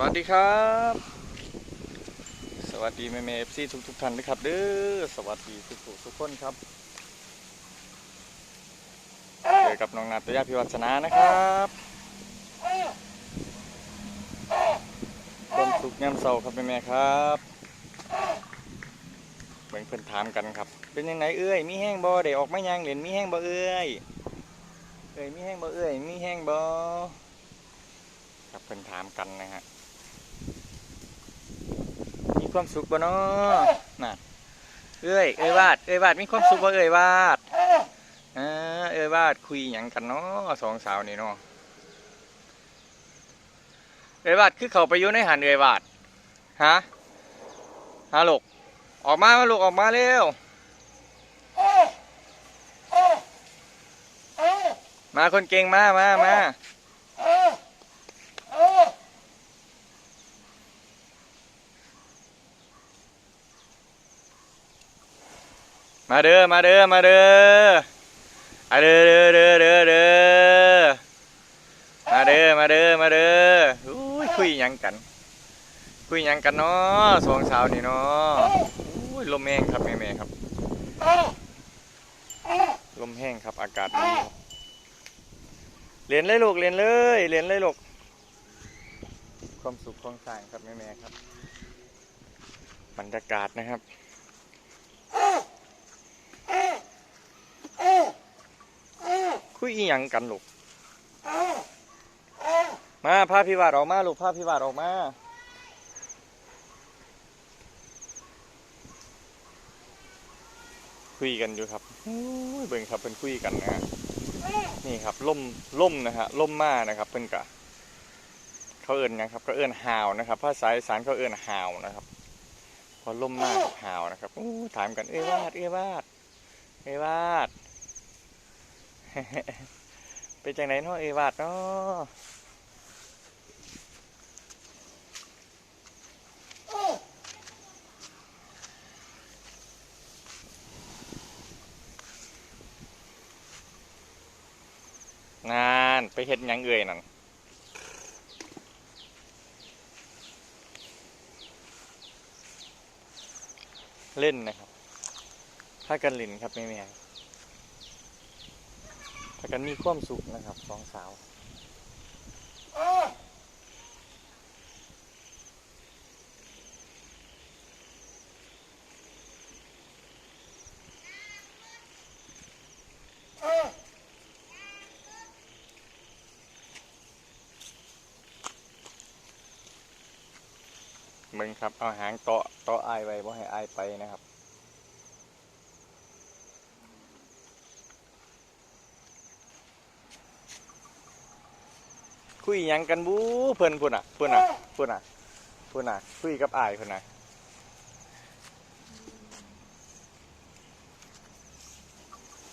วัสดีครับ สวัสดีแม่เมฟซีทุกทุกท่านนะครับเด้อสวัสดีทุกทุกทุกคนครับเจอกับน้องนาตยาพิวัฒนานะครับความสุขยามเศร้าครับแม่แม่ครับเบิ่งเพิ่อนถามกันครับ เป็นยังไงเอ้ยมีแห้งบ่ได้ออกไมายังเหรียญมีแห้งบ่เอ้ยเอ้ยมีแห้งบ่เอ้ยมีแห้งบ่ครับเพิ่อนถามกันนะฮะ ความสุขบ่เนาะน่ะเอ้ยเอ้ยวาดเอ้ยวาดมีความสุขบ่เอ้ยวาดอ่าเอ้ยวาดคุยหยังกันเนาะสองสาวนี่เนาะเอ้ยวาดคือเขาไปอยู่ในหันเอ้ยวาดฮะฮะลูกออกมามาลูกออกมาเร็วมาคนเก่งมามามา มาเด้อมาเด้อมาเด้อมาเด้อเด้อเด้อเด้อเด้อมาเด้อมาเด้อมาเด้ออุ้ยคุยยังกัน คุยยังกันเนาะสองสาวนี่เนาะอุ้ยลมแห้งครับแม่ๆครับ ลมแห้งครับอากาศดีเรียนเลยลูกเรียนเลยเรียนเลยลูกความสุขของสร้างครับแม่ๆครับ บรรยากาศนะครับ คุยอีหยังกันลูก มาพาพิวาดออกมาลูกพาพิวาดออกมา คุยกันอยู่ครับโอ้ยเบิ่งครับเป็นคุยกันนะฮะนี่ครับล่มล่มนะฮะล่มมานะครับเพิ่นกะเขาเอิ้นหยังครับเขาเอิ้นหาวนะครับภาษาอีสานเขาเอิ้นหาวนะครับ พอล่มมากกับหาวนะครับอู้ถามกันเอ้ยวาดเอ้ยวาดเอ้ยวาด เป็นจังไหนเนาะเอวาดเนาะงานไปเฮ็ดยังเอ่ยนั่นเล่นนะครับ ถ้ากันลินครับแม่ๆ ถ้ากันมีความสุขนะครับสองสาวมึงครับ เอาหางเกาะเกาะอไว้บ่ให้อายไปนะครับ คุยหยังกันบูเพิ่อนพุ่นอะพุ่นอะพุ่นอะพุ่นอะคุยกับอายพุ่นอะ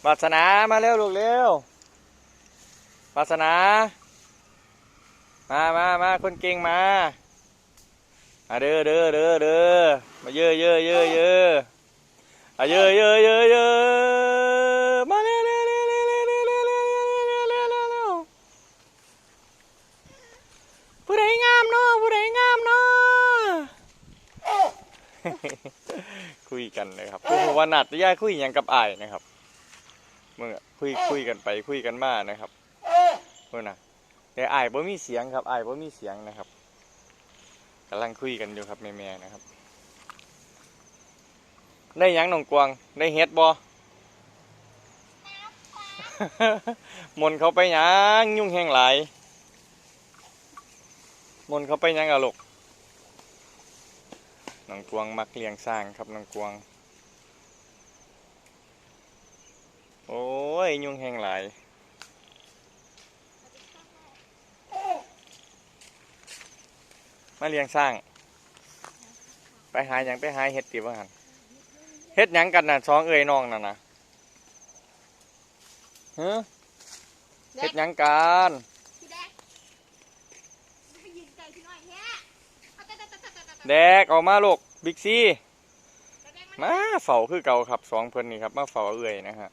วาสนามาเร็วลูกเร็ววาสนา มามามาคนเก่งมามาเด้อเด้อเด้อเด้อมาเยอะเยอะเยอะเยอะอะเยอะเยอะเยอะเยอะ กันเลยครับคือว่านัดย่าคุยหยังกับอายนะครับเมื่อคุยคุยกันไปคุยกันมานะครับเมื่อน่ะแต่อายบ่มีเสียงครับอายบ่มีเสียงนะครับกำลังคุยกันอยู่ครับแม่ๆนะครับ ได้หยังน้องกวางได้เฮ็ดบ่มนต์เขาไปหยังยุ่งแห้งหลายมนต์เขาไปยังอะลูกน้องกวางมักเลี้ยงสร้างครับน้องกวาง โอ้ ยยุงแห้งหลายมาเลี้ยงสร้าง ไปหาหยังไปหาเห็ดติบ่หันเฮ็ดหยังกันน่ะสองเอ่ยน้องน่ะนะฮะเฮ็ดหยังกันพี่แดกให้ยืนใจพี่หน่อยแท้เอาแต่แต่แต่แต่แต่แดกออกมาลูกบิ๊กซีแต่แดกมันมาเฝ้าคือเก่าครับสองเพิ่นนี่ครับมาเฝ้าเอื่อยนะฮะ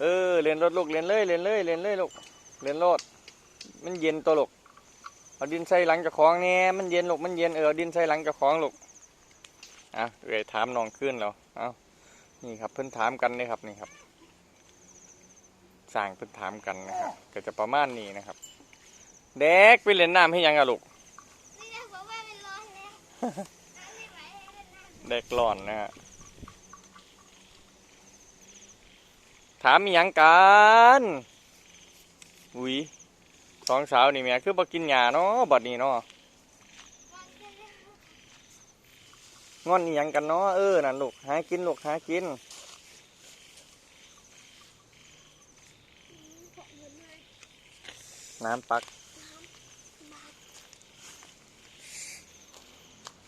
เออเรียนรถลูกเรียนเลยเรียนเลยเรียนเลยลูกเรียนรถมันเย็นตัวลูกเอาดินใส่หลังเจะคล้าของเนี่ยมันเย็นลูกมันเย็นเออเอาดินใส่หลังเจะคล้าของลูกอะเอ่ยถามน้องขึ้นแล้วเอานี่ครับเพิ่นถามกันนี่ครับนี่ครับสั่งเพิ่นถามกันนะครับก็จะประมาณนี้นะครับเด็กไปเล่นน้ำให้ยังอะลูกนี่นะบอกว่าเป็นร้อนแล้วน้ำไม่ไหวให้เล่นน้ำเด็กหลอนนะฮะ ถามมีหยังกันอุ้ยสองสาวนี่แม่คือบ่กินหญ้าเนาะบัดนี้เนาะงอนอีหยังกันเนาะเออนั่นลูกหากินลูกหากิน น้ำปัก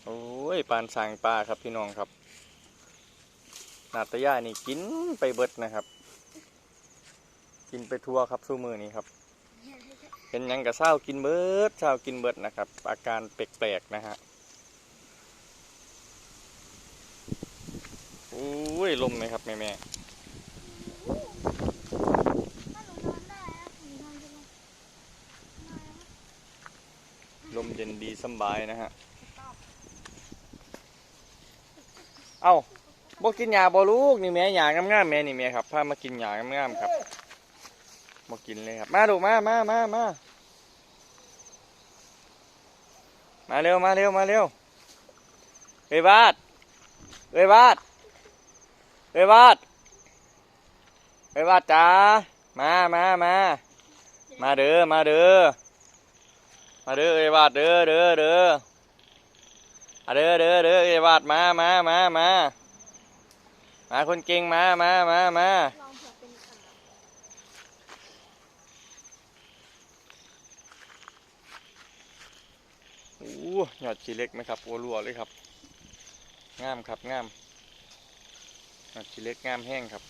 โอ้ยปานสางปลาครับพี่น้องครับ นาตยานี่กินไปเบิดนะครับ กินไปทั่วครับสู้มือนี้ครับ เป็นยังกับเศร้ากินเบิดเศร้ากินเบิดนะครับ อาการแปลกๆนะฮะอุ้ยลมไหมครับ แม่แม่ลมเย็นดีสบายนะฮะ เอ้าบ่กินยาบ่ลูกนี่แม่ยางามๆแม่นี่แม่ครับพามากินยางามๆครับ บ่กินเลยครับ มาลูมามามามามาเร็วมาเร็วมาเร็วเอ้ยบาดเอ้ยบาดเอ้ยบาดเอ้ยบาดจ้ามามามามาเด้อมาเด้อมาเด้อเอ้ยบาดเด้อเด้อเด้อเด้อเด้อเด้อเอ้ยบาดมามามามามาคนเก่งมามามามา ลองเผื่อเป็นอันดับ โอ้ ยอดชีเล็กไหมครับโอ้รัวเลยครับงามครับงามยอดชีเล็กงามแห้งครับ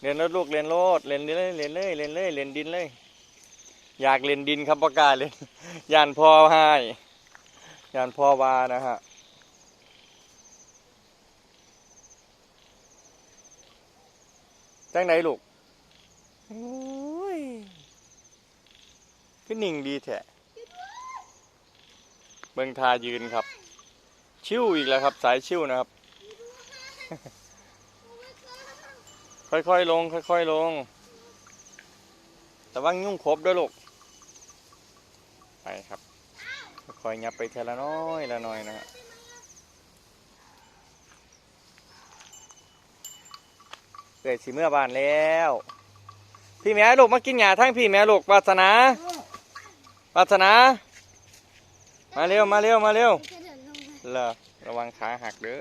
เรียนรถลูกเรียนรถเรียนเลยเรียนเลยเรียนเลยเรียนดินเลย อยากเรียนดินครับประกาศเลยยานพ่อให้ยานพ่อวานะฮะ จังไหนลูกโอ้ยคือนิ่งดีแท้เบิ่งทายืนครับ ชิวอีกแล้วครับ สายชิวนะครับ ค่อยๆลง ค่อยๆลง แต่ว่ายุ่งครบด้วยลูก ไปครับ ค่อยๆยับไปเทละน้อยละน้อยนะฮะ เกิดสีเมื่อบานแล้ว พี่แม่ลูกมากินหญ้าทั้งพี่แม่ลูกวาสนา วาสนา มาเร็วมาเร็วมาเร็วเลงมาเลอระวังขาหักเด้อ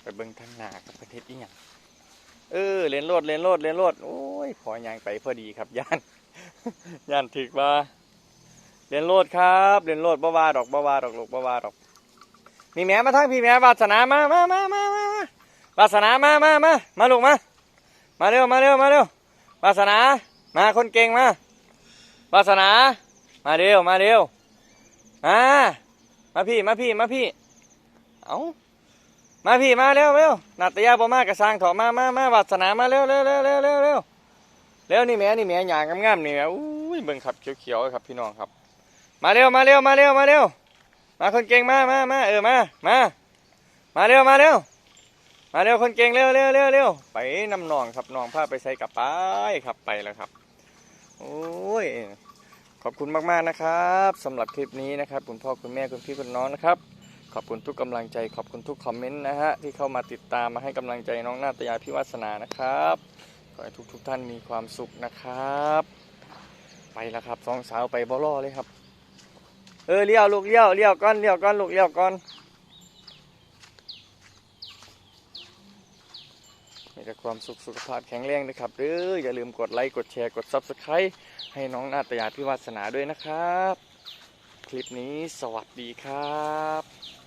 ไปเบิ่งทางหน้ากับประเทศอีหยัง เออ เลนโลดเลนโลดเลนโลดโอ้ยพอยางไปพอดีครับย่านย่านถึกว่าเลนโลดครับเลนโลดบ่ว่าดอกบ่ว่าดอกลูกบ่ว่าดอก มีแม่มาทางพี่แม่วาสนามามามามามาวาสนามามามามาลูกมามาเร็วมาเร็วมาเร็ววาสนา มาคนเก่งมาวาสนา มาเร็วมาเร็วมามาพี่มาพี่มาพี่ เอา มาพี่มาเร็วเร็วนัตยาบ่มากระสร้างถอมามามาวาสนามาเร็วเร็วเร็วเร็วเร็วเร็วเร็วนี่แม่นี่แม่หยางงามๆนี่แม่อุ้ยเบิ่งครับเขียวๆครับพี่น้องครับ มาเร็วมาเร็วมาเร็วมาเร็วมาคนเก่งมามามาเออมามามาเร็วมาเร็วมาเร็วคนเก่งเร็วเร็วเร็วเร็วไปนำน้องครับน้องพาไปใส่กลับไปครับไปแล้วครับ โอ้ยขอบคุณมากๆนะครับสำหรับคลิปนี้นะครับ คุณพ่อคุณแม่คุณพี่คุณน้องนะครับ ขอบคุณทุกกำลังใจ ขอบคุณทุกคอมเมนต์นะฮะที่เข้ามาติดตามมาให้กำลังใจน้องนาตยาพิวัสนานะครับขอให้ทุกทุกท่านมีความสุขนะครับ ไปแล้วครับสองสาวไปบอลอเลยครับ เออเลี้ยวลูกเลี้ยวเลี้ยวก้อนเลี้ยวก้อนลูกเลี้ยวก้อนมีแต่ความสุขสุขภาพแข็งแรงนะครับหรืออย่าลืมกดไลค์กดแชร์กด Subscribe ให้น้องนาตยาพิวัสนาด้วยนะครับ คลิปนี้สวัสดีครับ